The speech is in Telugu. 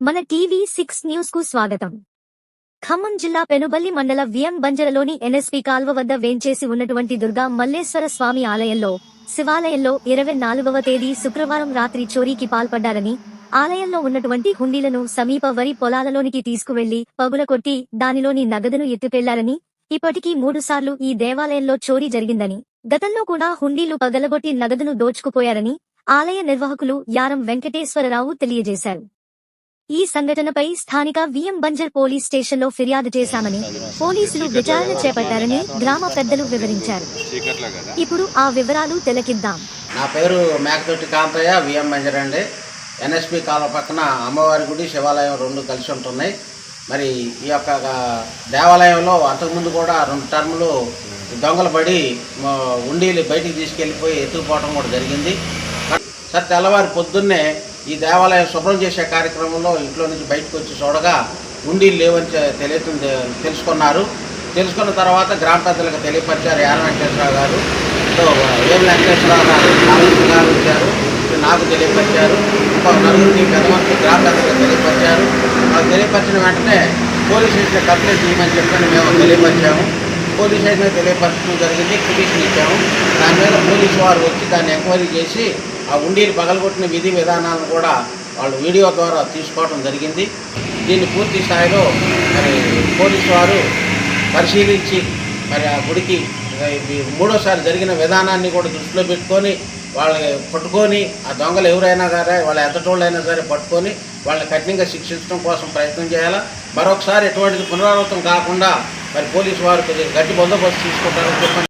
మన టీవీ సిక్స్ న్యూస్కు స్వాగతం. ఖమ్మం జిల్లా పెనుబల్లి మండల విఎం బంజరలోని ఎన్ఎస్పి కాల్వ వద్ద వేంచేసి ఉన్నటువంటి దుర్గా మల్లేశ్వర స్వామి ఆలయంలో శివాలయంలో ఇరవై నాలుగవ తేదీ శుక్రవారం రాత్రి చోరీకి పాల్పడ్డారని ఆలయంలో ఉన్నటువంటి హుండీలను సమీప వరి పొలాలలోనికి తీసుకువెళ్ళి పగుల కొట్టి దానిలోని నగదును ఎత్తుకెళ్ళారని ఇప్పటికీ మూడుసార్లు ఈ దేవాలయంలో చోరీ జరిగిందని గతంలో కూడా హుండీలు పగలగొట్టి నగదును దోచుకుపోయారని ఆలయ నిర్వాహకులు యారం వెంకటేశ్వరరావు తెలియజేశారు. ఈ సంఘటనపై స్థానిక విఎం బంజర్ పోలీస్ స్టేషన్లో ఫిర్యాదు చేశామని పోలీసులు విచారణ చేపట్టారని గ్రామ పెద్దలు వివరించారు. ఇప్పుడు ఆ వివరాలు తెలకిద్దాం. నా పేరు మేకతోటి కాంతయ్య విఎం బంజర్ అండి. ఎన్ఎస్పి కాలం పక్కన అమ్మవారి గుడి శివాలయం రెండు కలిసి ఉంటున్నాయి. మరి ఈ యొక్క దేవాలయంలో అంతకుముందు కూడా రెండు టర్ములు దొంగలు పడి ఉండీలు బయటికి తీసుకెళ్ళిపోయి ఎత్తుకుపోవడం కూడా జరిగింది. సార్ తెల్లవారి పొద్దున్నే ఈ దేవాలయం శుభ్రం చేసే కార్యక్రమంలో ఇంట్లో నుంచి బయటకు వచ్చి చూడగా ఉండీలు లేవని తె- తెలుసుకున్నారు. తెలుసుకున్న తర్వాత గ్రామ పెద్దలకు తెలియపరిచారు యార వెంకటేశ్వరరావు గారు. సో ఏం వెంకటేశ్వరరావు గారు గారు వచ్చారు. నాకు తెలియపరిచారు. ఇంకో నలుగురికి పెద్ద మనుషులు గ్రామ పెద్దలకు తెలియపరిచారు. వాళ్ళు తెలియపరిచిన వెంటనే పోలీస్ స్టేషన్ కంప్లైంట్ చేయమని చెప్పని మేము తెలియపరిచాము. పోలీస్ స్టేషన్ తెలియపరచడం జరిగింది. పిటిషన్ ఇచ్చాము. దాని మీద పోలీసు వారు వచ్చి దాన్ని ఎంక్వైరీ చేసి ఆ ఉండీలు పగలగొట్టిన విధి విధానాలను కూడా వాళ్ళు వీడియో ద్వారా తీసుకోవడం జరిగింది. దీన్ని పూర్తి స్థాయిలో మరి పోలీసు వారు పరిశీలించి మరి ఆ గుడికి మూడోసారి జరిగిన విధానాన్ని కూడా దృష్టిలో పెట్టుకొని వాళ్ళని పట్టుకొని ఆ దొంగలు ఎవరైనా సరే వాళ్ళ ఎంతటోళ్ళైనా సరే పట్టుకొని వాళ్ళని కఠినంగా శిక్షించడం కోసం ప్రయత్నం చేయాలా? మరొకసారి ఎటువంటిది పునరావృతం కాకుండా మరి పోలీసు వారు కొద్దిగా గట్టి బందోబస్తు తీసుకుంటారని చెప్పండి